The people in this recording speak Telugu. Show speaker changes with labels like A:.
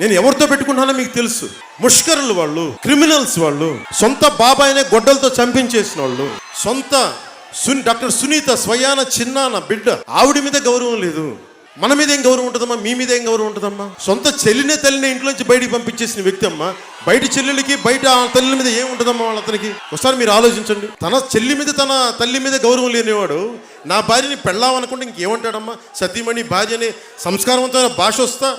A: నేను ఎవరితో పెట్టుకున్నానో మీకు తెలుసు. ముష్కరులు వాళ్ళు క్రిమినల్స్ వాళ్ళు సొంత బాబాయినే గొడ్డలతో చంపించేసిన వాళ్ళు సొంత సున్ డాక్టర్ సునీత స్వయాన చిన్నాన బిడ్డ ఆవిడ మీద గౌరవం లేదు. మన మీద ఏం గౌరవం ఉంటుందమ్మా? మీ మీద ఏం గౌరవం ఉంటుందమ్మా? సొంత చెల్లినే తల్లిని ఇంట్లోంచి బయటికి పంపించేసిన వ్యక్తి అమ్మా. బయట చెల్లెలకి బయట ఆ తల్లి మీద ఏం ఉంటుందమ్మా వాళ్ళ అతనికి? ఒకసారి మీరు ఆలోచించండి. తన చెల్లి మీద తన తల్లి మీద గౌరవం లేనివాడు నా భార్యని పెళ్ళామనుకుంటే ఇంకేమంటాడమ్మా? సతీమణి భార్యని సంస్కారవంతమైన భాష వస్తా?